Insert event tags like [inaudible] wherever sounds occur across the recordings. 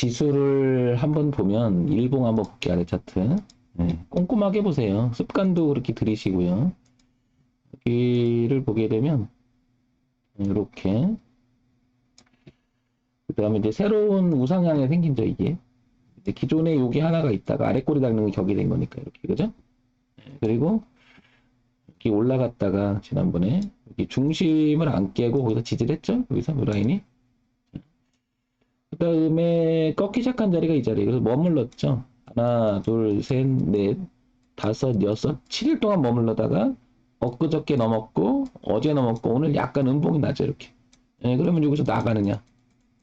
지수를 한번 보면 일봉 한번 볼게요 아래 차트. 네, 꼼꼼하게 보세요. 습관도 그렇게 들이시고요. 여기를 보게 되면 이렇게. 그 다음에 이제 새로운 우상향이 생긴죠 이게. 기존에 여기 하나가 있다가 아래 꼬리 닿는 게 격이 된 거니까 이렇게 그죠? 네, 그리고 이렇게 올라갔다가 지난번에 여기 중심을 안 깨고 거기서 지지를 했죠? 여기서 이 라인이? 그 다음에 꺾기 시작한 자리가 이 자리에 그래서 머물렀죠. 하나 둘 셋 넷 다섯 여섯 7일 동안 머물러다가 엊그저께 넘었고 어제 넘었고 오늘 약간 음봉이 나죠 이렇게. 예, 그러면 여기서 나가느냐?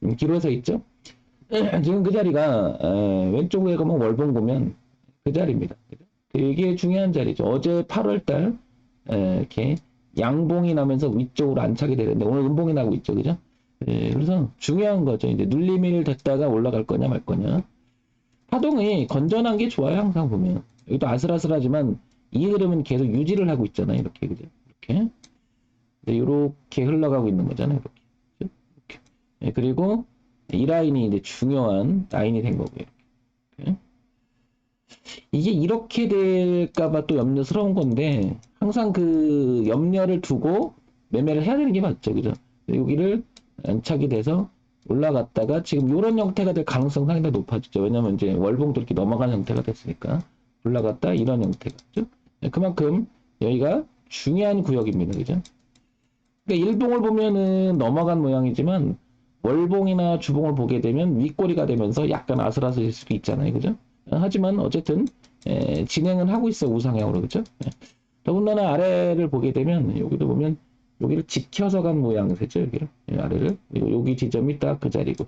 음, 길어서 있죠? [clears throat] 지금 그 자리가 에, 왼쪽에 가면 월봉 보면 그 자리입니다? 되게 중요한 자리죠. 어제 8월달 이렇게 양봉이 나면서 위쪽으로 안착이 되는데 오늘 음봉이 나고 있죠 그죠 예, 그래서 중요한 거죠. 이제 눌림일 됐다가 올라갈 거냐 말 거냐. 파동이 건전한 게 좋아요 항상 보면. 여기도 아슬아슬하지만 이 흐름은 계속 유지를 하고 있잖아요 이렇게 그죠? 이렇게. 이렇게 흘러가고 있는 거잖아요 이렇게? 이렇게. 예, 그리고 이 라인이 이제 중요한 라인이 된 거고요 이렇게. 이게 이렇게 될까봐 또 염려스러운 건데 항상 그 염려를 두고 매매를 해야 되는 게 맞죠 그죠? 여기를 안착이 돼서 올라갔다가 지금 이런 형태가 될 가능성 상당히 높아지죠. 왜냐면 이제 월봉도 이렇게 넘어가는 형태가 됐으니까 올라갔다 이런 형태가 죠. 네, 그만큼 여기가 중요한 구역입니다. 그죠? 그러니까 일봉을 보면은 넘어간 모양이지만 월봉이나 주봉을 보게 되면 윗꼬리가 되면서 약간 아슬아슬할 수도 있잖아요. 그죠? 하지만 어쨌든 에, 진행은 하고 있어 우상향으로. 그죠? 예. 더군다나 아래를 보게 되면 여기도 보면 여기를 지켜서 간 모양새죠 여기를. 예, 아래를. 여기 지점이 딱 그 자리고.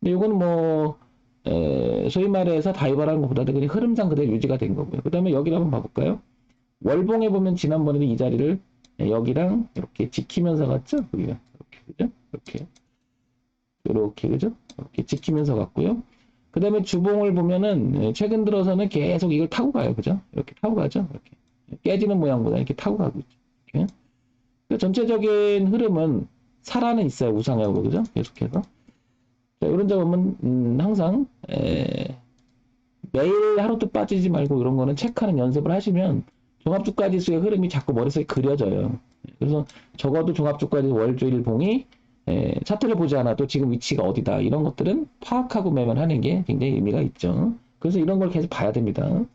근데 이거는 뭐 에, 소위 말해서 다이버라는 것보다도 그냥 흐름상 그대로 유지가 된 거고요. 그 다음에 여기를 한번 봐볼까요? 월봉에 보면 지난번에도 이 자리를 예, 여기랑 이렇게 지키면서 갔죠? 여기가. 이렇게 그죠? 이렇게. 이렇게 그죠? 이렇게 지키면서 갔고요. 그 다음에 주봉을 보면은 예, 최근 들어서는 계속 이걸 타고 가요. 그죠? 이렇게 타고 가죠? 이렇게. 깨지는 모양보다 이렇게 타고 가고 있죠 전체적인 흐름은 살아는 있어요 우상향으로. 그죠? 계속해서. 자, 이런 점은 음, 항상 에, 매일 하루도 빠지지 말고 이런 거는 체크하는 연습을 하시면 종합주가지수의 흐름이 자꾸 머릿속에 그려져요. 그래서 적어도 종합주가지수 월주일 봉이 에, 차트를 보지 않아도 지금 위치가 어디다. 이런 것들은 파악하고 매매를 하는 게 굉장히 의미가 있죠. 그래서 이런 걸 계속 봐야 됩니다